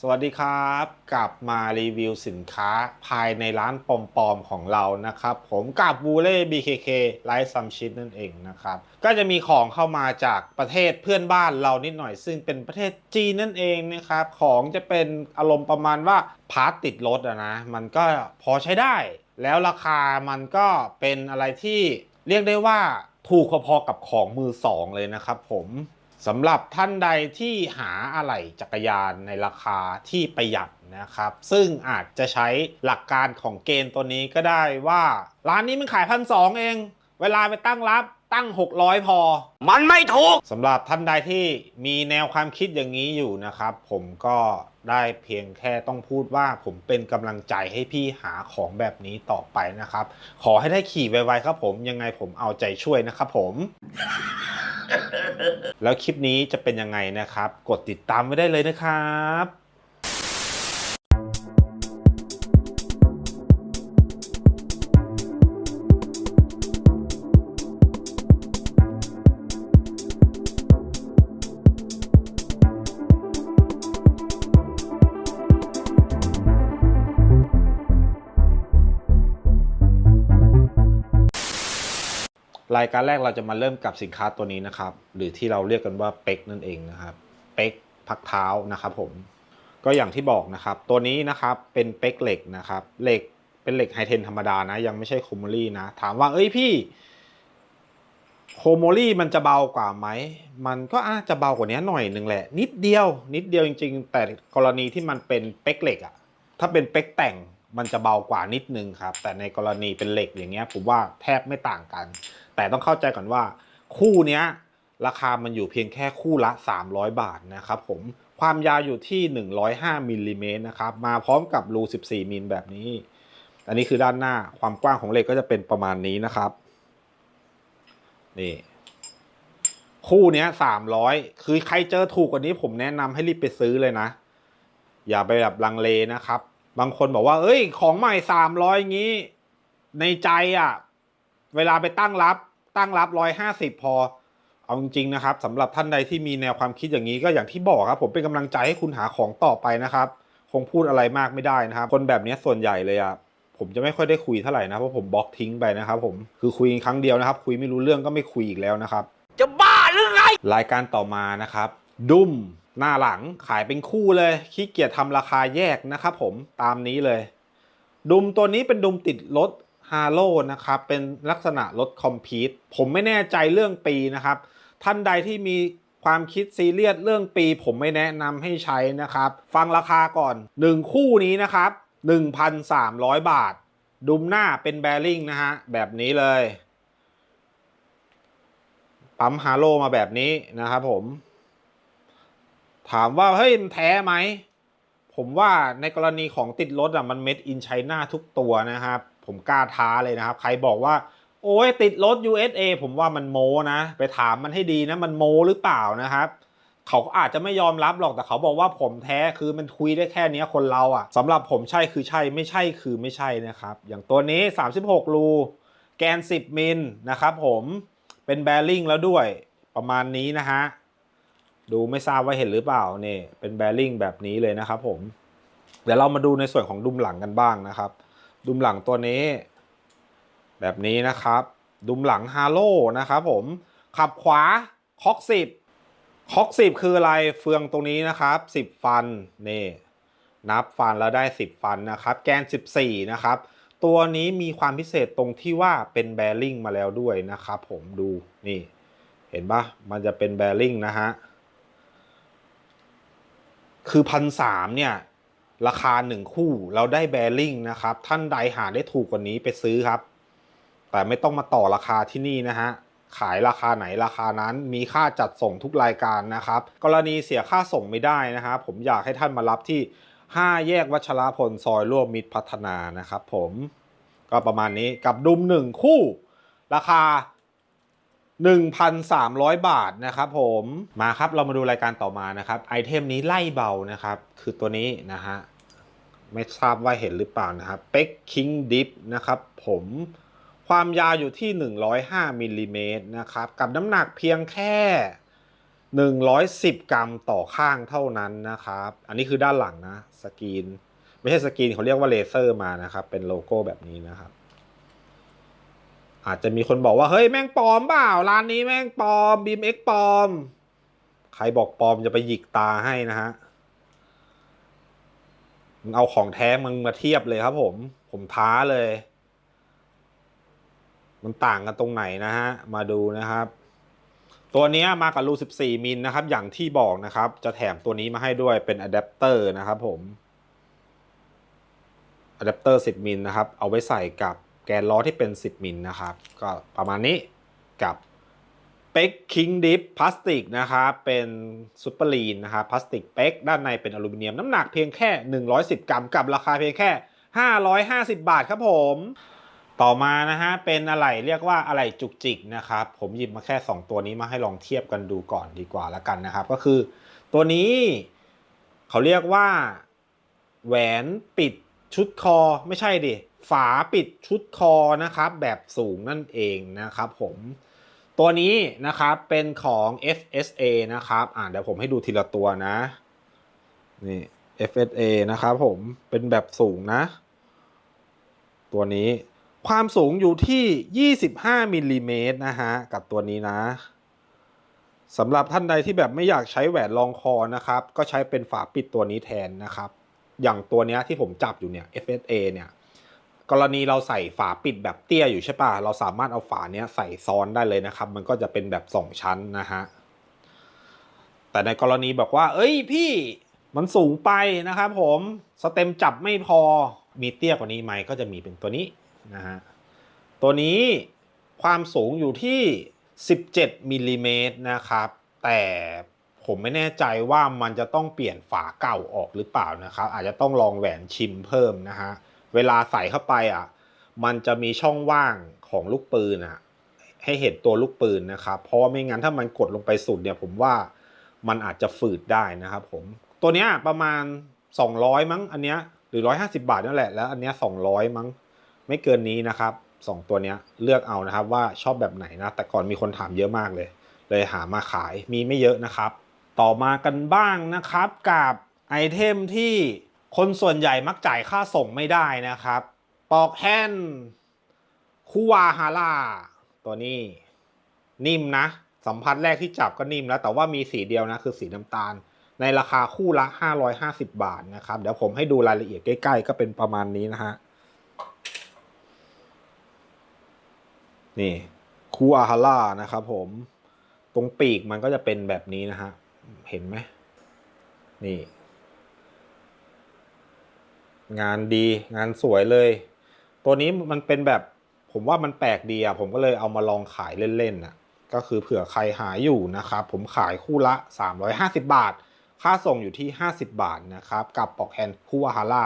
สวัสดีครับ กลับมารีวิวสินค้าภายในร้านปอมๆของเรานะครับ ผมกับบูเล่ BKK ไลฟ์ซัมชิดนั่นเองนะครับ ก็จะมีของเข้ามาจากประเทศเพื่อนบ้านเรานิดหน่อยซึ่งเป็นประเทศจีนนั่นเองนะครับ ของจะเป็นอารมณ์ประมาณว่าพาร์ตติดรถอะนะ มันก็พอใช้ได้ แล้วราคามันก็เป็นอะไรที่เรียกได้ว่าถูกพอๆกับของมือสองเลยนะครับผม สำหรับท่านใดที่หาอะไหล่จักรยานในราคาที่ประหยัดนะครับ ซึ่งอาจจะใช้หลักการของเกณฑ์ตัวนี้ก็ได้ว่า ร้านนี้มันขายพันสองเอง เวลาไปตั้งรับตั้ง 600 พอ มันไม่ถูกสำหรับท่านใดที่มีแนวความคิดอย่างนี้อยู่นะครับ ผมก็ได้เพียงแค่ต้องพูดว่าผมเป็นกำลังใจให้พี่หาของแบบนี้ต่อไปนะครับ ขอให้ได้ขี่ไวๆครับผมยังไงผมเอาใจช่วยนะครับผม แล้วคลิปนี้จะเป็นยังไงนะครับ กดติดตามไว้ได้เลยนะครับ รายการแรกเราจะมาเริ่มกับสินค้าตัวนี้นะครับ หรือที่เราเรียกกันว่าเป็กนั่นเองนะครับเป็กพักเท้านะครับผมก็อย่างที่บอกนะครับ ตัวนี้นะครับเป็นเป็กเหล็กนะครับเหล็กเป็นเหล็กไฮเทนธรรมดานะ ยังไม่ใช่โคโมลี่นะ ถามว่าเอ้ยพี่โคโมลี่มันจะเบากว่าไหม มันก็อาจจะเบากว่านี้หน่อยหนึ่งแหละ นิดเดียว นิดเดียวจริง ๆ แต่กรณีที่มันเป็นเป็กเหล็กอะถ้าเป็นเป็กแต่งมันจะเบากว่านิดนึงครับ แต่ในกรณีเป็นเหล็กอย่างเงี้ยผมว่าแทบไม่ต่างกัน แต่ต้องเข้าใจก่อนว่า คู่เนี้ยราคามันอยู่เพียงแค่คู่ละ 300 บาทนะครับผมความยาวอยู่ที่ 105มิลลิเมตรนะครับมาพร้อมกับรู 14มิลแบบนี้ อันนี้คือด้านหน้าความกว้างของเหล็กก็จะเป็นประมาณนี้นะครับนี่คู่เนี้ย300คือใครเจอถูกกว่านี้ผมแนะนำให้รีบไปซื้อเลยนะ อย่าไปแบบลังเลนะครับ บางคนบอกว่า เอ้ย ของใหม่300อย่างนี้ ในใจอะ เวลาไปตั้งรับตั้งรับร้อยห้าสิบพอ เอาจริงๆนะครับสำหรับท่านใดที่มีแนวความคิดอย่างนี้ก็อย่างที่บอกครับ ผมเป็นกำลังใจให้คุณหาของต่อไปนะครับ คงพูดอะไรมากไม่ได้นะครับ คนแบบนี้ส่วนใหญ่เลยอะผมจะไม่ค่อยได้คุยเท่าไหร่นะเพราะผมบล็อกทิ้งไปนะครับ ผมคือคุยครั้งเดียวนะครับ คุยไม่รู้เรื่องก็ไม่คุยอีกแล้วนะครับ จะบ้าหรือไงรายการต่อมานะครับ ดุมหน้าหลังขายเป็นคู่เลยขี้เกียจทำราคาแยกนะครับ ผมตามนี้เลย ดุมตัวนี้เป็นดุมติดรถ ฮาโลนะครับเป็นลักษณะรถคอมพิวต์ผมไม่แน่ใจเรื่องปีนะครับ ท่านใดที่มีความคิดซีเรียสเรื่องปี ผมไม่แนะนำให้ใช้นะครับ ฟังราคาก่อน 1 คู่นี้นะครับ 1,300 บาท ดุมหน้าเป็นแบริ่งนะฮะ แบบนี้เลย ปั๊มฮาโลมาแบบนี้นะครับผม ถามว่า เฮ้ย มันแท้ไหม ผมว่าในกรณีของติดรถอะ มันเม็ดอินไชน่าทุกตัวนะครับ ผมกล้าท้าเลยนะครับ ใครบอกว่า โอ้ยติดรถ USA ผมว่ามันโมนะ ไปถามมันให้ดีนะ มันโมหรือเปล่านะครับเขาก็อาจจะไม่ยอมรับหรอกแต่เขาบอกว่าผมแท้คือมันคุยได้แค่นี้คนเราอะ่ะสำหรับผมใช่คือใช่ไม่ใช่คือไม่ใช่นะครับ อย่างตัวนี้ 36 รูแกน 10 มิลนะครับผมเป็นแบริ่งแล้วด้วยประมาณนี้นะฮะดูไม่ทราบว่าเห็นหรือเปล่าเนี่ยเป็นแบริ่งแบบนี้เลยนะครับผมเดี๋ยวเรามาดูในส่วนของดุมหลังกันบ้างนะครับ ดุมหลังตัวนี้ แบบนี้นะครับ ดุมหลังฮาโลนะครับผมขับขวาคอกสิบคอกสิบคืออะไรเฟืองตรงนี้นะครับสิบฟันนี่นับฟันแล้วได้10ฟันนะครับ แกน14นะครับ ตัวนี้มีความพิเศษตรงที่ว่าเป็นแบริ่งมาแล้วด้วยนะครับ ผมดูนี่ เห็นปะมันจะเป็นแบริ่งนะฮะคือพันสามเนี่ย ราคาหนึ่งคู่เราได้แบริ่งนะครับ ท่านใดหาได้ถูกกว่านี้ไปซื้อครับ แต่ไม่ต้องมาต่อราคาที่นี่นะฮะขายราคาไหนราคานั้นมีค่าจัดส่งทุกรายการนะครับ กรณีเสียค่าส่งไม่ได้นะครับผมอยากให้ท่านมารับที่ 5 แยกวัชรพลซอยร่วมมิตรพัฒนานะครับผมก็ประมาณนี้กับดุมหนึ่งคู่ ราคา 1,300 บาทนะครับผมมาครับเรามาดูรายการต่อมานะครับ ไอเทมนี้ไล่เบานะครับ คือตัวนี้นะฮะ ไม่ทราบว่าเห็นหรือเปล่านะครับเป็กคิงดิฟนะครับผมความยาวอยู่ที่ 105มิลลิเมตรนะครับกับน้ำหนักเพียงแค่ 110 กรัมต่อข้างเท่านั้นนะครับ อันนี้คือด้านหลังนะสกรีน ไม่ใช่สกรีนเขาเรียกว่าเลเซอร์มานะครับ เป็นโลโก้แบบนี้นะครับ อาจจะมีคนบอกว่า เฮ้ยแม่งปลอมเปล่าร้านนี้แม่งปลอมบีมเอ็กปลอม ใครบอกปลอมจะไปหยิกตาให้นะฮะ มึงเอาของแท้มึงมาเทียบเลยครับผม ผมท้าเลย มันต่างกันตรงไหนนะฮะ มาดูนะครับ ตัวนี้มากับรู14 มิลนะครับ อย่างที่บอกนะครับ จะแถมตัวนี้มาให้ด้วยเป็นอะแดปเตอร์นะครับผมอะแดปเตอร์ 10 มิลนะครับ เอาไว้ใส่กับแกนล้อที่เป็น 10 มิลนะครับ ก็ประมาณนี้กับ เป็กคิงดิฟพลาสติกนะครับเป็นซูเปอร์ลีนนะครับพลาสติกเป็กด้านในเป็นอลูมิเนียมน้ำหนักเพียงแค่ 110 กรัมกับราคาเพียงแค่ 550 บาทครับผม ต่อมานะฮะเป็นอะไรเรียกว่าอะไรจุกจิกนะครับผมหยิบมาแค่ 2 ตัวนี้มาให้ลองเทียบกันดูก่อนดีกว่าล้วกันนะครับ ก็คือตัวนี้เขาเรียกว่า แหวนปิดชุดคอไม่ใช่ดิฝาปิดชุดคอนะครับแบบสูงนั่นเองนะครับผม ตัวนี้นะครับเป็นของ FSA นะครับอ่าเดี๋ยวผมให้ดูทีละตัวนะนี่ FSA นะครับผมเป็นแบบสูงนะ ตัวนี้ความสูงอยู่ที่ 25มิลลิเมตรนะฮะกับตัวนี้นะสำหรับท่านใดที่แบบไม่อยากใช้แหวนรองคอนะครับ ก็ใช้เป็นฝาปิดตัวนี้แทนนะครับ อย่างตัวเนี้ยที่ผมจับอยู่เนี่ย FSA เนี่ย กรณีเราใส่ฝาปิดแบบเตี้ยอยู่ใช่ปะเราสามารถเอาฝาเนี้ยใส่ซ้อนได้เลยนะครับ มันก็จะเป็นแบบสองชั้นนะฮะ แต่ในกรณีบอกว่า เอ้ยพี่มันสูงไปนะครับผมสเต็มจับไม่พอมีเตี้ยกว่านี้ไหมก็จะมีเป็นตัวนี้นะฮะตัวนี้ความสูงอยู่ที่ 17มิลลิเมตรนะครับ แต่ผมไม่แน่ใจว่ามันจะต้องเปลี่ยนฝาเก่าออกหรือเปล่านะครับ อาจจะต้องลองแหวนชิมเพิ่มนะฮะ เวลาใส่เข้าไปอะ มันจะมีช่องว่างของลูกปืนอะ ให้เห็นตัวลูกปืนนะครับ เพราะว่าไม่งั้นถ้ามันกดลงไปสุดเนี่ย ผมว่ามันอาจจะฝืดได้นะครับผม ตัวเนี้ยประมาณ 200 มั้ง อันเนี้ยหรือ 150 บาทนั่นแหละ แล้วอันเนี้ย200 มั้ง ไม่เกินนี้นะครับสองตัวเนี้ยเลือกเอานะครับว่าชอบแบบไหนนะ แต่ก่อนมีคนถามเยอะมากเลย เลยหามาขายมีไม่เยอะนะครับ ต่อมากันบ้างนะครับกับไอเทมที่ คนส่วนใหญ่มักจ่ายค่าส่งไม่ได้นะครับ ปอกแฮนคูวาฮาร่าตัวนี้ นิ่มนะ สัมผัสแรกที่จับก็นิ่มแล้ว แต่ว่ามีสีเดียวนะ คือสีน้ำตาล ในราคาคู่ละ 550 บาทนะครับ เดี๋ยวผมให้ดูรายละเอียดใกล้ๆ ก็เป็นประมาณนี้นะฮะ นี่คูอาฮาร่านะครับผม ตรงปีกมันก็จะเป็นแบบนี้นะฮะ เห็นไหมนี่ งานดีงานสวยเลย ตัวนี้มันเป็นแบบผมว่ามันแปลกดีอะผมก็เลยเอามาลองขายเล่นๆน่ะก็คือเผื่อใครหาอยู่นะครับผมขายคู่ละ 350 บาท ค่าส่งอยู่ที่ 50 บาทนะครับกับปอกแฮนคู่อาฮาร่า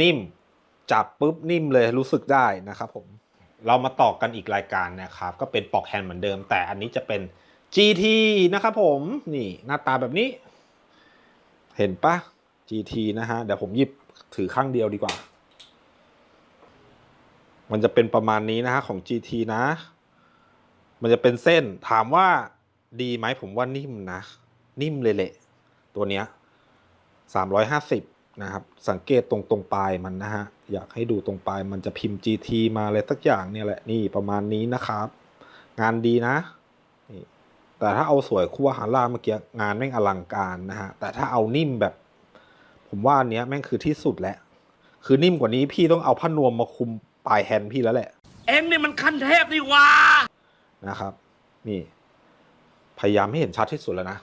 นิ่มจับปุ๊บนิ่มเลยรู้สึกได้นะครับผมเรามาต่อกันอีกรายการนะครับ ก็เป็นปอกแฮนเหมือนเดิม แต่อันนี้จะเป็น GT นะครับผมนี่หน้าตาแบบนี้ เห็นปะ GT นะฮะเดี๋ยวผมหยิบ ถือข้างเดียวดีกว่า มันจะเป็นประมาณนี้นะฮะของ GT นะ มันจะเป็นเส้นถามว่าดีไหมผมว่านิ่มนะ นิ่มเลยแหละ ตัวเนี้ยสามร้อยห้าสิบนะครับ สังเกตตรงตรงปลายมันนะฮะ อยากให้ดูตรงปลายมันจะพิมพ์ GT มาอะไรสักอย่างเนี่ยแหละ นี่ประมาณนี้นะครับ งานดีนะนี่แต่ถ้าเอาสวยคู่หาร่าเมื่อกี้งานแม่งอลังการนะฮะ แต่ถ้าเอานิ่มแบบ ผมว่าอันเนี้ยแม่งคือที่สุดแล้วคือนิ่มกว่านี้พี่ต้องเอาผ้านวมมาคุมปลายแฮนด์พี่แล้วแหละ เอ็งนี่มันขั้นเทพนี่หว่านะครับ นี่ พยายามให้เห็นชัดที่สุดแล้วนะ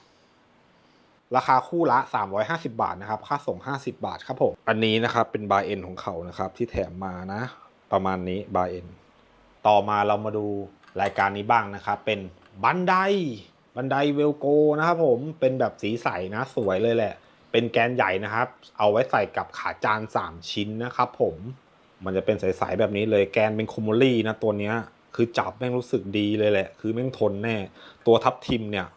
ราคาคู่ละ 350 บาทนะครับ ค่าส่ง 50 บาทครับผม อันนี้นะครับ เป็นบาเอ็นของเขานะครับ ที่แถมมานะ ประมาณนี้บาเอ็นต่อมาเรามาดูรายการนี้บ้างนะครับ เป็นบันไดบันไดเวลโกนะครับผมเป็นแบบสีใสนะสวยเลยแหละ เป็นแกนใหญ่นะครับ เอาไว้ใส่กับขาจาน 3 ชิ้นนะครับผมมันจะเป็นใสๆแบบนี้เลยแกนเป็นคอมโมลี่นะตัวเนี้ยคือจับแม่งรู้สึกดีเลยแหละ คือแม่งทนแน่ ตัวทับทิมเนี่ย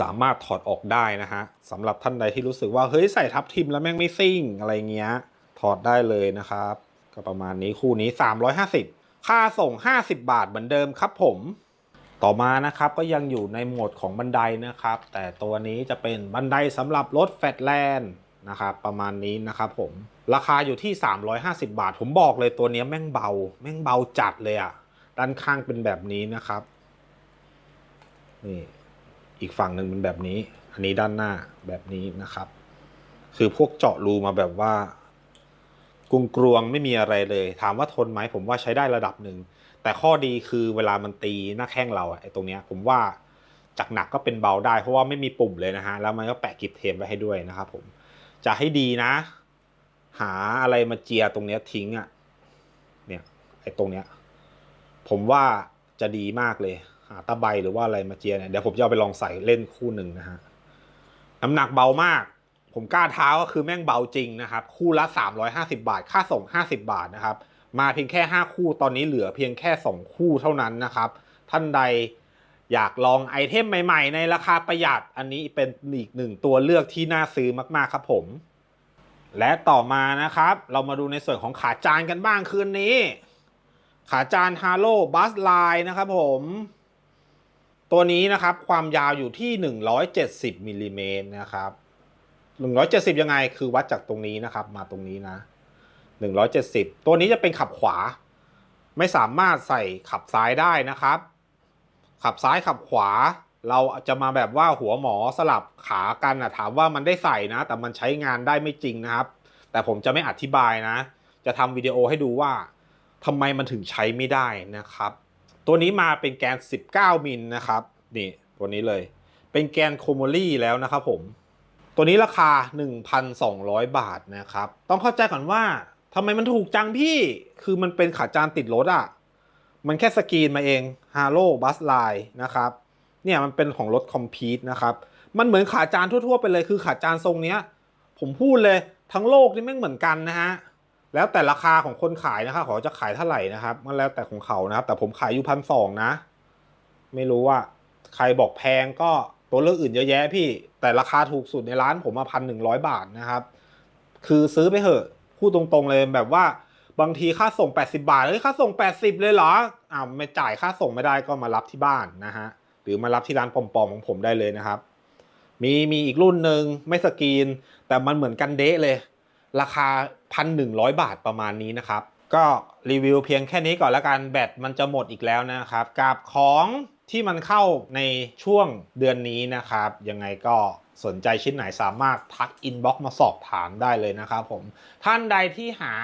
สามารถถอดออกได้นะฮะสำหรับท่านใดที่รู้สึกว่าเฮ้ยใส่ทับทิมแล้วแม่งไม่ซิ่งอะไรเงี้ยถอดได้เลยนะครับ ก็ประมาณนี้คู่นี้ 350 ค่าส่ง 50 บาทเหมือนเดิมครับผม ต่อมานะครับก็ยังอยู่ในโหมดของบันไดนะครับ แต่ตัวนี้จะเป็นบันไดสำหรับรถแฟตแลนด์นะครับประมาณนี้นะครับผมราคาอยู่ที่ 350 บาท ผมบอกเลยตัวนี้แม่งเบา แม่งเบาจัดเลยอะ่ะด้านข้างเป็นแบบนี้นะครับนี่อีกฝั่งหนึ่งเป็นแบบนี้ อันนี้ด้านหน้าแบบนี้นะครับ คือพวกเจาะรูมาแบบว่า กรุงกรวงไม่มีอะไรเลย ถามว่าทนไหมผมว่าใช้ได้ระดับหนึ่ง แต่ข้อดีคือเวลามันตีหน้าแข้งเราไอ้ตรงเนี้ยผมว่าจากหนักก็เป็นเบาได้เพราะว่าไม่มีปุ่มเลยนะฮะ แล้วมันก็แปะกิบเทมไว้ให้ด้วยนะครับผมจะให้ดีนะ หาอะไรมาเจียตรงเนี้ยทิ้งอะเนี่ยไอ้ตรงเนี้ยผมว่าจะดีมากเลยหาตะไบหรือว่าอะไรมาเจียเนี่ยเดี๋ยวผมจะเอาไปลองใส่เล่นคู่หนึ่งนะฮะน้ำหนักเบามาก ผมกล้าท้าก็คือแม่งเบาจริงนะครับ คู่ละ 350 บาท ค่าส่ง 50 บาทนะครับ มาเพียงแค่ 5 คู่ตอนนี้เหลือเพียงแค่ 2 คู่เท่านั้นนะครับ ท่านใดอยากลองไอเทมใหม่ๆ ในราคาประหยัดอันนี้เป็นอีกหนึ่งตัวเลือกที่น่าซื้อมากๆครับผม และต่อมานะครับ เรามาดูในส่วนของขาจานกันบ้างคืนนี้ ขาจานฮาโลบัสไลน์นะครับผมตัวนี้นะครับความยาวอยู่ที่ 170มิลลิเมตรนะครับ 170ยังไง คือวัดจากตรงนี้นะครับ มาตรงนี้นะ170ตัวนี้จะเป็นขับขวา ไม่สามารถใส่ขับซ้ายได้นะครับ ขับซ้ายขับขวา เราจะมาแบบว่าหัวหมอสลับขากันนะถามว่ามันได้ใส่นะ แต่มันใช้งานได้ไม่จริงนะครับ แต่ผมจะไม่อธิบายนะ จะทำวิดีโอให้ดูว่าทำไมมันถึงใช้ไม่ได้นะครับ ตัวนี้มาเป็นแกน 19 มิลนะครับนี่ตัวนี้เลย เป็นแกนโคโมลี่แล้วนะครับผม ตัวนี้ราคา 1,200 บาทนะครับ ต้องเข้าใจก่อนว่าทำไมมันถูกจังพี่ คือมันเป็นขาจานติดรถอะ่ะ มันแค่สกรีนมาเอง Halo Bus Line นะครับ เนี่ยมันเป็นของรถคอมพีทนะครับ มันเหมือนขาจานทั่วๆไปเลย คือขาจานทรงเนี้ย ผมพูดเลยทั้งโลกนี่แม่เหมือนกันนะฮะ แล้วแต่ราคาของคนขายนะครับเขาจะขายเท่าไหร่นะครับ มันแล้วแต่ของเขานะครับ แต่ผมขายอยู่พันสองนะ ไม่รู้ว่า ใครบอกแพงก็ ตัวเลือกอื่นเยอะแยะพี่ แต่ราคาถูกสุดในร้านผมมาพันหนึ่งร้อยบาทนะครับ คือซื้อไปเถอะพูดตรงๆเลยแบบว่าบางทีค่าส่ง 80 บาทเฮ้ยค่าส่ง 80 เลยเหรออ้าวไม่จ่ายค่าส่งไม่ได้ก็มารับที่บ้านนะฮะหรือมารับที่ร้านปอมๆของผมได้เลยนะครับ มีมีอีกรุ่นหนึ่งไม่สกรีน แต่มันเหมือนกันเดะเลย ราคา 1,100 บาทประมาณนี้นะครับ ก็รีวิวเพียงแค่นี้ก่อนแล้วกันแบตมันจะหมดอีกแล้วนะครับกับของ ที่มันเข้าในช่วงเดือนนี้นะครับ ยังไงก็สนใจชิ้นไหนสามารถทักอินบ็อกซ์มาสอบถามได้เลยนะครับผม ท่านใดที่หา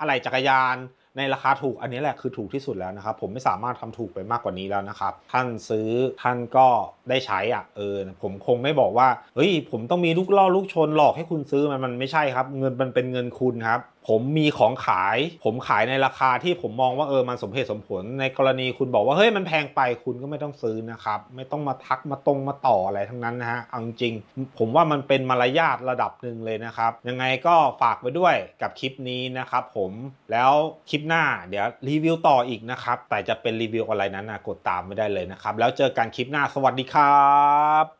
อะไรจักรยานในราคาถูกอันนี้แหละคือถูกที่สุดแล้วนะครับ ผมไม่สามารถทำถูกไปมากกว่านี้แล้วนะครับ ท่านซื้อท่านก็ได้ใช้อะเออผมคงไม่บอกว่าเฮ้ยผมต้องมีลูกล่อลูกชนหลอกให้คุณซื้อมันมันไม่ใช่ครับ เงินมันเป็นเงินคุณครับ ผมมีของขาย ผมขายในราคาที่ผมมองว่าเออมันสมเหตุสมผล ในกรณีคุณบอกว่าเฮ้ยมันแพงไปคุณก็ไม่ต้องซื้อนะครับไม่ต้องมาทักมาตรงมาต่ออะไรทั้งนั้นนะฮะเอาจริงผมว่ามันเป็นมารยาทระดับหนึ่งเลยนะครับ ยังไงก็ฝากไว้ด้วยกับคลิปนี้นะครับผมแล้วคลิปหน้าเดี๋ยวรีวิวต่ออีกนะครับแต่จะเป็นรีวิวอะไรนั้นนะกดตามไม่ได้เลยนะครับแล้วเจอกันคลิปหน้าสวัสดีครับ